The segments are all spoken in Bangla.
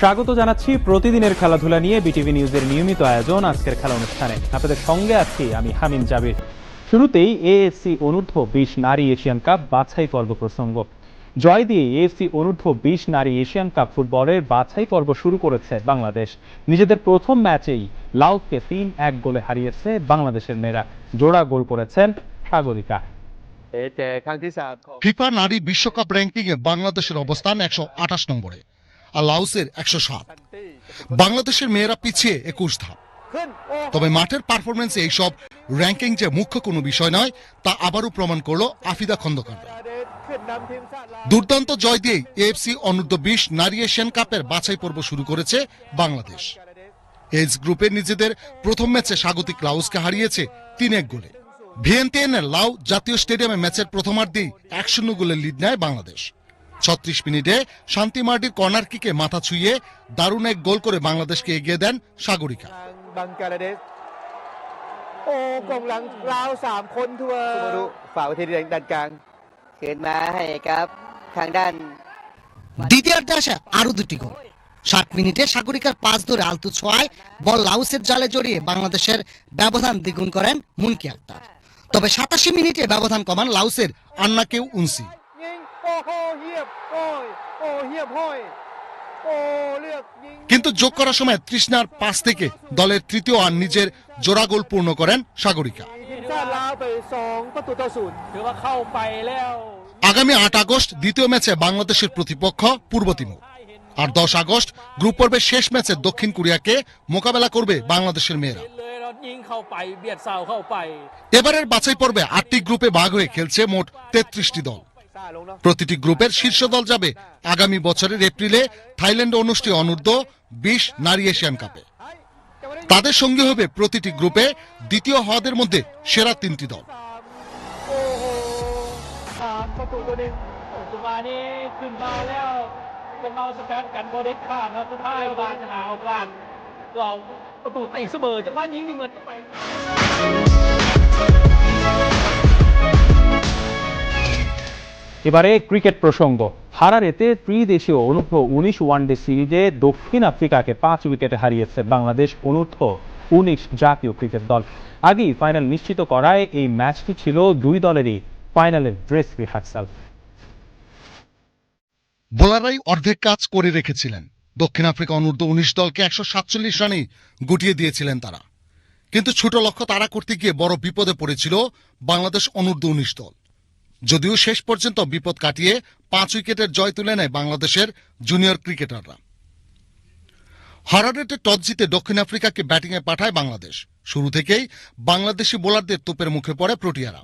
স্বাগত জানাচ্ছি প্রতিদিনের খেলাধুলা নিয়ে বিটিভি নিউজের নিয়মিত আয়োজন আজকের খেলা অনুষ্ঠানে। আপনাদের সঙ্গে আছি আমি হামিম জাবির। শুরুতেই এএফসি অনূর্ধ্ব বিশ নারী এশিয়ান কাপ বাছাই পর্ব প্রসঙ্গ। জয় দিয়ে এএফসি অনূর্ধ্ব বিশ নারী এশিয়ান কাপ ফুটবলের বাছাই পর্ব শুরু করেছে বাংলাদেশ। নিজেদের প্রথম ম্যাচেই লাউকে তিন এক গোলে হারিয়েছে বাংলাদেশের মেয়েরা। জোড়া গোল করেছেন সাগরিকা ফিফা নারী বিশ্বকাপ র্যাঙ্কিংয়ে বাংলাদেশের অবস্থান একশো আঠাশ নম্বরে। আর লাউসের একশো সাত। বাংলাদেশের মেয়েরা পিছিয়ে একুশ ধাপ। তবে মাঠের পারফরমেন্সে এইসব র্যাঙ্কিং যে মুখ্য কোনো বিষয় নয়, তা আবারও প্রমাণ করল আফিদা খন্দকার। দুর্দান্ত জয় দিয়ে এএফসি অনূর্ধ্ব বিশ নারী এশিয়ান কাপের বাছাই পর্ব শুরু করেছে বাংলাদেশ। এজ গ্রুপে নিজেদের প্রথম ম্যাচে স্বাগতিক লাউসকে হারিয়েছে তিন এক গোলে। ভিএনটিএন এর লাউ জাতীয় স্টেডিয়ামে ম্যাচের প্রথমার্ধেই এক শূন্য গোলের লিড নেয় বাংলাদেশ। ছত্রিশ মিনিটে শান্তি মার্টির কর্নার কিকে মাথা ছুঁয়ে দারুণ এক গোল করে বাংলাদেশকে এগিয়ে দেন সাগরিকা ทางบังกาลาเดส โอ้กองหลังลาวสามคนทัวร์สุมารุฝ่ากไปทีด้านกลาง คืนมาให้กับทางด้าน দ্বিতীয়ার্ধে আসে আরো দুটি গোল ষাট মিনিটে সাগরিকার পাঁচ ধরে আলতু ছোঁয়ায় বল লাউসের জালে জড়িয়ে বাংলাদেশের ব্যবধান দ্বিগুণ করেন মুনকি আক্তার তবে সাতাশি মিনিটে ব্যবধান কমান লাউসের আন্নাকেও উনসি ยิง โอ้โหเฮียบโอ้ยโอ้เฮียบห้อย โอ้เลือกยิง কিন্তু যোগ করার সময় তৃষ্ণার পাস থেকে দলের তৃতীয় আর নিজের জোড়া গোল পূর্ণ করেন সাগরিকা ทีมชาติลาวไปสองประตูต่อศูนย์ถือว่าเข้าไปแล้ว আগামী আট আগস্ট দ্বিতীয় ম্যাচে বাংলাদেশের প্রতিপক্ষ পূর্ব তিমুর আর দশ আগস্ট গ্রুপ পর্বের শেষ ম্যাচে দক্ষিণ কোরিয়াকে মোকাবেলা করবে বাংলাদেশের মেয়েরা เลยเรายิงเข้าไปเบียดเสาเข้าไป এবারের বাছাই পর্বে আটটি গ্রুপে ভাগ হয়ে খেলছে মোট তেত্রিশটি দল ซ่าลงเนาะ প্রতিটি গ্রুপের শীর্ষ দল যাবে আগামী বছরের এপ্রিলে থাইল্যান্ডে অনুষ্ঠিত অনূর্ধ্ব বিশ নারী এশিয়ান কাপে จะไม่ได้ তাদের সঙ্গে হবে প্রতিটি গ্রুপে দ্বিতীয় হওয়াদের মধ্যে সেরা তিনটি দল โอ้โหสามประตูตัวหนึง จังหวะนี้ขึ้นมาแล้วจะเมาสกัดกันโบเด็กข้ามแล้วสุดท้ายบานหาวกันเราประตูตีเสมอจากบ้านยิงนี่เหมือนไป এবারে ক্রিকেট প্রসঙ্গ। হারারেতে ত্রিদেশীয় অনূর্ধ্ব উনিশ ওয়ানডে সিরিজে দক্ষিণ আফ্রিকাকে পাঁচ উইকেটে হারিয়েছে বাংলাদেশ অনূর্ধ্ব উনিশ জাতীয় ক্রিকেট দল। আগেই ফাইনাল নিশ্চিত করায় এই ম্যাচটি ছিল দুই দলেরই ফাইনালের ড্রেস রিহার্সাল। বোলাররাই অর্ধেক কাজ করে রেখেছিলেন। দক্ষিণ আফ্রিকা অনূর্ধ্ব উনিশ দলকে একশো সাতচল্লিশ রানেই গুটিয়ে দিয়েছিলেন তারা। কিন্তু ছোট লক্ষ্য তারা করতে গিয়ে বড় বিপদে পড়েছিল বাংলাদেশ অনূর্ধ্ব উনিশ দল। যদিও শেষ পর্যন্ত বিপদ কাটিয়ে পাঁচ উইকেটের জয় তুলে নেয় বাংলাদেশের জুনিয়র ক্রিকেটাররা। হারারেটে টস জিতে দক্ষিণ আফ্রিকাকে ব্যাটিংয়ে পাঠায় বাংলাদেশ। শুরু থেকেই বাংলাদেশি বোলারদের তোপের মুখে পড়ে প্রোটিয়ারা।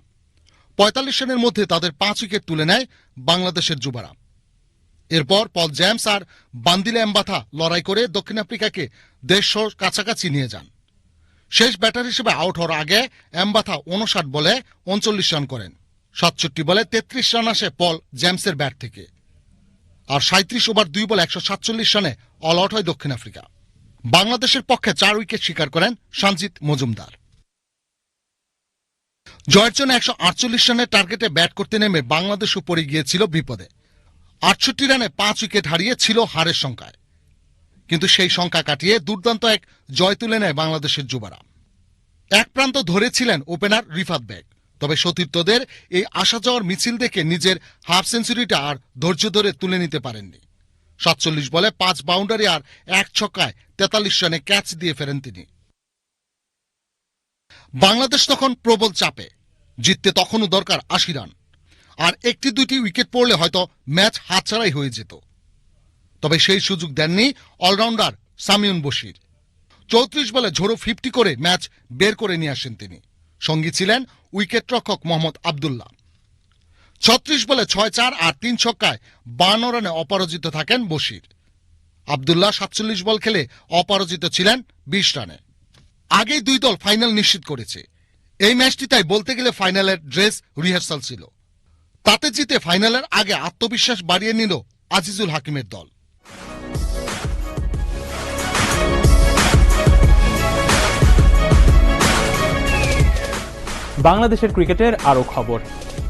পঁয়তাল্লিশ রানের মধ্যে তাদের পাঁচ উইকেট তুলে নেয় বাংলাদেশের যুবারা। এরপর পল জ্যামস আর বান্দিলে এমবাথা লড়াই করে দক্ষিণ আফ্রিকাকে দেড়শোর কাছাকাছি নিয়ে যান। শেষ ব্যাটার হিসেবে আউট হওয়ার আগে এমবাথা উনষাট বলে উনচল্লিশ রান করেন। সাতষট্টি বলে তেত্রিশ রান আসে পল জ্যামসের ব্যাট থেকে। আর সাঁত্রিশ ওভার দুই বলে একশো সাতচল্লিশ রানে অল আউট হয় দক্ষিণ আফ্রিকা। বাংলাদেশের পক্ষে চার উইকেট শিকার করেন সঞ্জিত মজুমদার। জয়ের জন্য একশো আটচল্লিশ রানের টার্গেটে ব্যাট করতে নেমে বাংলাদেশ উপরে গিয়েছিল বিপদে। আটষট্টি রানে পাঁচ উইকেট হারিয়ে ছিল হারের সংখ্যায়। কিন্তু সেই সংখ্যা কাটিয়ে দুর্দান্ত এক জয় তুলে নেয় বাংলাদেশের যুবারা। এক প্রান্ত ধরেছিলেন ওপেনার রিফাত বেগ। তবে সতীর্থদের এই আসা যাওয়ার মিছিল দেখে নিজের হাফ সেঞ্চুরিটা আর ধৈর্য ধরে তুলে নিতে পারেননি। সাতচল্লিশ বলে পাঁচ বাউন্ডারি আর এক ছক্কায় তেতাল্লিশ রানে ক্যাচ দিয়ে ফেরেন তিনি। বাংলাদেশ তখন প্রবল চাপে, জিততে তখনও দরকার আশি রান। আর একটি দুইটি উইকেট পড়লে হয়তো ম্যাচ হাতছাড়াই হয়ে যেত। তবে সেই সুযোগ দেননি অলরাউন্ডার সামিউন বশির। চৌত্রিশ বলে ঝোড়ো ফিফটি করে ম্যাচ বের করে নিয়ে আসেন তিনি। সঙ্গী ছিলেন উইকেট রক্ষক মোহাম্মদ আবদুল্লাহ। ছত্রিশ বলে ছয় চার আর তিন ছক্কায় বান্ন রানে অপরাজিত থাকেন বশির। আবদুল্লাহ সাতচল্লিশ বল খেলে অপরাজিত ছিলেন বিশ রানে। আগেই দুই দল ফাইনাল নিশ্চিত করেছে। এই ম্যাচটি তাই বলতে গেলে ফাইনালের ড্রেস রিহার্সাল ছিল। তাতে জিতে ফাইনালের আগে আত্মবিশ্বাস বাড়িয়ে নিল আজিজুল হাকিমের দল। বাংলাদেশের ক্রিকেটের আরও খবর।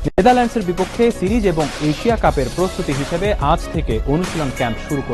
নেদারল্যান্ডসের বিপক্ষে সিরিজ এবং এশিয়া কাপের প্রস্তুতি হিসেবে আজ থেকে অনুশীলন ক্যাম্প শুরু করে